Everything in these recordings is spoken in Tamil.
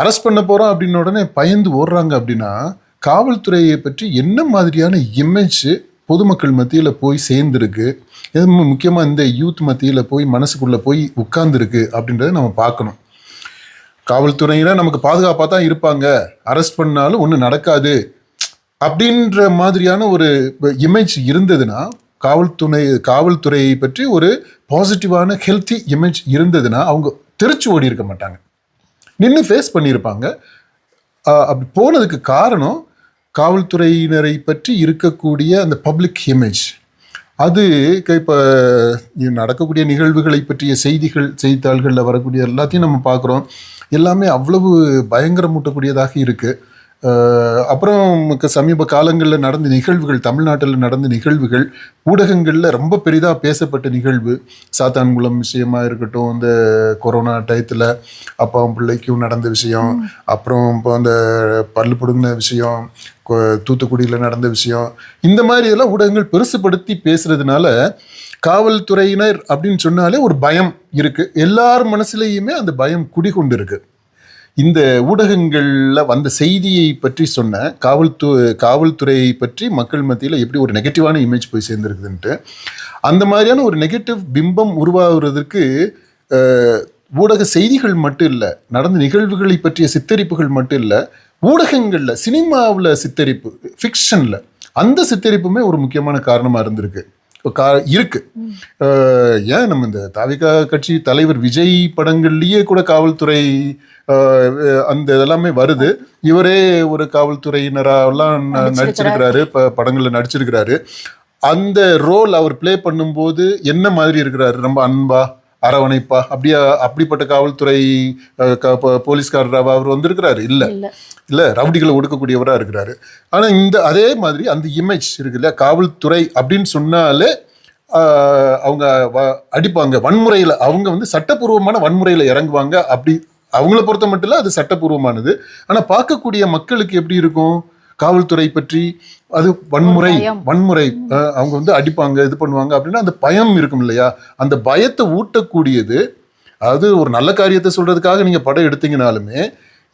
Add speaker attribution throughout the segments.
Speaker 1: அரெஸ்ட் பண்ண போகிறோம் அப்படின்னு உடனே பயந்து ஓடுறாங்க அப்படின்னா காவல்துறையை பற்றி என்ன மாதிரியான இமேஜ் பொதுமக்கள் மத்தியில் போய் சேர்ந்துருக்கு? இது முக்கியமாக இந்த யூத் மத்தியில் போய் மனசுக்குள்ளே போய் உட்கார்ந்துருக்கு அப்படின்றத நம்ம பார்க்கணும். காவல்துறையினர் நமக்கு பாதுகாப்பாக தான் இருப்பாங்க. அரெஸ்ட் பண்ணாலும் ஒன்றும் நடக்காது. அப்படின்ற மாதிரியான ஒரு இமேஜ் இருந்ததுன்னா காவல்துறை காவல்துறையை பற்றி ஒரு பாசிட்டிவான ஹெல்த்தி இமேஜ் இருந்ததுன்னா அவங்க தெரிச்சு ஓடி இருக்க மாட்டாங்க. நின்று ஃபேஸ் பண்ணியிருப்பாங்க. அப்படி போனதுக்கு காரணம் காவல்துறையினரை பற்றி இருக்கக்கூடிய அந்த பப்ளிக் இமேஜ் அது இப்போ நடக்கக்கூடிய நிகழ்வுகளை பற்றிய செய்திகள் செய்தித்தாள்களில் வரக்கூடிய எல்லாத்தையும் நம்ம பார்க்குறோம். எல்லாமே அவ்வளவு பயங்கரமூட்டக்கூடியதாக இருக்குது அப்புறம் சமீப காலங்களில் நடந்த நிகழ்வுகள் தமிழ்நாட்டில் நடந்த நிகழ்வுகள் ஊடகங்களில் ரொம்ப பெரிதாக பேசப்பட்ட நிகழ்வு. சாத்தான்குளம் விஷயமா இருக்கட்டும் இந்த கொரோனா டயத்தில் அப்பாவும் பிள்ளைக்கும் நடந்த விஷயம். அப்புறம் இப்போ அந்த பல்லு பிடுங்கின விஷயம் தூத்துக்குடியில் நடந்த விஷயம். இந்த மாதிரி இதெல்லாம் ஊடகங்கள் பெருசுபடுத்தி பேசுறதுனால காவல்துறையினர் அப்படின்னு சொன்னாலே ஒரு பயம் இருக்கு. எல்லார் மனசுலேயுமே அந்த பயம் குடிகொண்டு இருக்கு இந்த ஊடகங்களில் வந்த செய்தியை பற்றி சொன்ன காவல்து காவல்துறையை பற்றி மக்கள் மத்தியில் எப்படி ஒரு நெகட்டிவான இமேஜ் போய் சேர்ந்துருக்குதுன்ட்டு அந்த மாதிரியான ஒரு நெகட்டிவ் பிம்பம் உருவாகிறதுக்கு ஊடக செய்திகள் மட்டும் இல்லை நடந்த நிகழ்வுகளை பற்றிய சித்தரிப்புகள் மட்டும் இல்லை ஊடகங்களில் சினிமாவில் சித்தரிப்பு ஃபிக்ஷனில் அந்த சித்தரிப்புமே ஒரு முக்கியமான காரணமாக இருந்திருக்கு. இப்போ கா இருக்கு. ஏன் நம்ம இந்த தாவிகா கட்சி தலைவர் விஜய் படங்கள்லயே கூட காவல்துறை அந்த இதெல்லாமே வருது. இவரே ஒரு காவல்துறையினரெல்லாம் நடிச்சிருக்கிறாரு. ப- படங்கள்ல நடிச்சிருக்கிறாரு. அந்த ரோல் அவர் ப்ளே பண்ணும்போது என்ன மாதிரி இருக்கிறாரு? ரொம்ப அன்பா? அரவணைப்பா. அப்படியா அப்படிப்பட்ட காவல்துறை அஹ், க- ப- போலீஸ்காரராக அவர் வந்திருக்கிறாரு? இல்லை.
Speaker 2: இல்ல.
Speaker 1: ரவுடிகளை ஒடுக்கக்கூடியவராக இருக்கிறாரு. ஆனா இந்த அதே மாதிரி அந்த இமேஜ் இருக்கு இல்லையா? காவல்துறை அப்படின்னு சொன்னாலே அவங்க வ- அடிப்பாங்க. வன்முறையில அவங்க வந்து சட்டப்பூர்வமான வன்முறையில இறங்குவாங்க. அப்படி அவங்கள பொறுத்த மட்டும் இல்ல அது சட்டப்பூர்வமானது. ஆனா பார்க்கக்கூடிய மக்களுக்கு எப்படி இருக்கும்? காவல்துறை பற்றி அது வன்முறை. வன்முறை அவங்க வந்து அடிப்பாங்க இது பண்ணுவாங்க அப்படின்னா அந்த பயம் இருக்கும் இல்லையா அந்த பயத்தை ஊட்டக்கூடியது அதாவது ஒரு நல்ல காரியத்தை சொல்றதுக்காக நீங்க படம் எடுத்தீங்கனாலுமே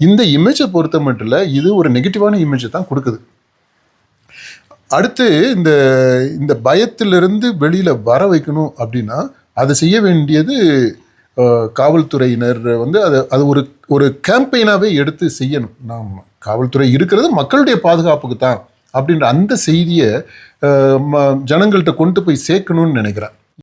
Speaker 1: இந்த இமேஜை பொறுத்த மட்டும் இல்ல இது ஒரு நெகட்டிவான இமேஜை தான் கொடுக்குது அடுத்து இந்த இந்த பயத்திலிருந்து வெளியில வர வைக்கணும் அப்படின்னா அதை செய்ய வேண்டியது காவல்துறையினர் வந்து அதை அது ஒரு ஒரு கேம்பெயினாகவே எடுத்து செய்யணும். நாம் காவல்துறை இருக்கிறது மக்களுடைய பாதுகாப்புக்கு தான் அப்படின்ற அந்த செய்தியை ம- ஜனங்கள்கிட்ட கொண்டு போய் சேர்க்கணும்னு நினைக்கிறேன்.